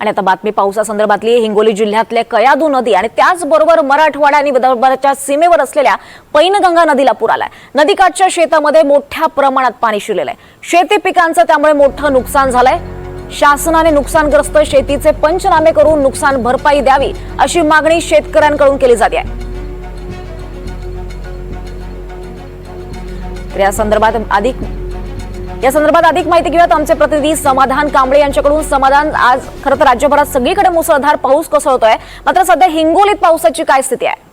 आणि आता बातमी पावसासंदर्भातली हिंगोली जिल्ह्यातल्या कयादू नदी आणि त्याचबरोबर मराठवाडा आणि विदर्भाच्या सीमेवर असलेल्या पैनगंगा नदीला पूर आलाय. नदीकाठच्या शेतामध्ये मोठ्या प्रमाणात पाणी शिरलेलं आहे. शेती पिकांचं त्यामुळे मोठं नुकसान झालंय. शासनाने नुकसानग्रस्त शेतीचे पंचनामे करून नुकसान भरपाई द्यावी अशी मागणी शेतकऱ्यांकडून केली जाते. आहे तर या संदर्भात अधिक या संदर्भात अधिक माहिती घेऊयात आमचे प्रतिनिधी समाधान कांबळे यांच्याकडून. समाधान आज खरं तर राज्यभरात सगळीकडे मुसळधार पाऊस कोसळतोय. मात्र सध्या हिंगोलीत पावसाची काय स्थिती आहे?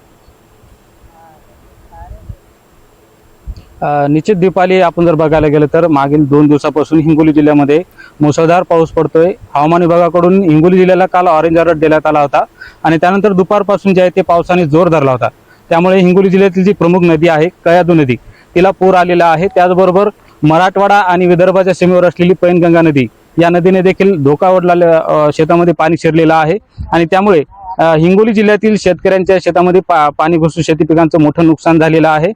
निश्चित दीपाली आपण जर बघायला गेलं तर मागील दोन दिवसापासून हिंगोली जिल्ह्यामध्ये मुसळधार पाऊस पडतोय. हवामान विभागाकडून हिंगोली जिल्ह्याला काल ऑरेंज अलर्ट देण्यात आला होता. आणि त्यानंतर दुपारपासून जे आहे ते पावसाने जोर धरला होता. त्यामुळे हिंगोली जिल्ह्यातील जी प्रमुख नदी आहे कयादू नदी तिला पूर आलेला आहे. त्याचबरोबर मराठवाडा आणि विदर्भाच्या सीमेवर असलेली पैनगंगा नदी या नदीने देखील धोका ओढला शेतामध्ये पाणी शिरलेलं आहे. आणि त्यामुळे हिंगोली जिल्ह्यातील शेतकऱ्यांच्या शेतामध्ये पा पाणी घुसून शेती पिकांचं मोठं नुकसान झालेलं आहे.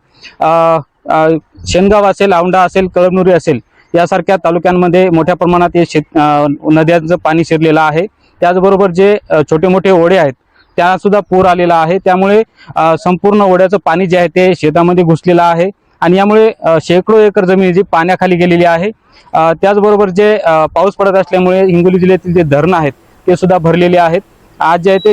शेनगाव असेल औंढा असेल कळमनुरी असेल यासारख्या तालुक्यांमध्ये मोठ्या प्रमाणात हे शेत नद्यांचं पाणी शिरलेलं आहे. त्याचबरोबर जे छोटे मोठे ओढे आहेत त्यासुद्धा सुद्धा पूर आलेला आहे. त्यामुळे संपूर्ण ओढ्याचं पाणी जे आहे ते शेतामध्ये घुसलेलं आहे. आणि यामुळे शेकडो एकर जमीन जी पाण्याखाली गेलेली आहे त्याचबरोबर जे पाऊस पडत असल्यामुळे हिंगोली जिल्ह्यातील जे धरणं आहेत ते सुद्धा भरलेले आहेत. आज जे आहे ते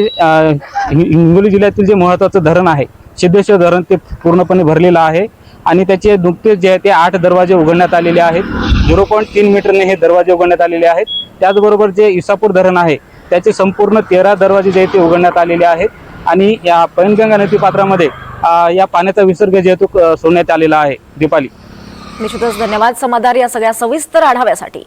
हिंगोली जिल्ह्यातील जे महत्त्वाचं धरण आहे सिद्धेश्वर धरण ते पूर्णपणे भरलेलं आहे आणि त्याचे नुकतेच जे आहे ते आठ दरवाजे उघडण्यात आलेले आहेत. झिरो पॉईंट तीन मीटरने हे दरवाजे उघडण्यात आलेले आहेत. त्याचबरोबर जे इसापूर धरण आहे त्याचे संपूर्ण तेरा दरवाजे जे आहे ते उघडण्यात आलेले आहेत. आणि या पैनगंगा नदी पात्रामध्ये या पाण्याचा विसर्ग जे सोडण्यात आलेला आहे दीपाली. निश्चितच धन्यवाद. समाधान या सगळ्या सविस्तर आढाव्यासाठी.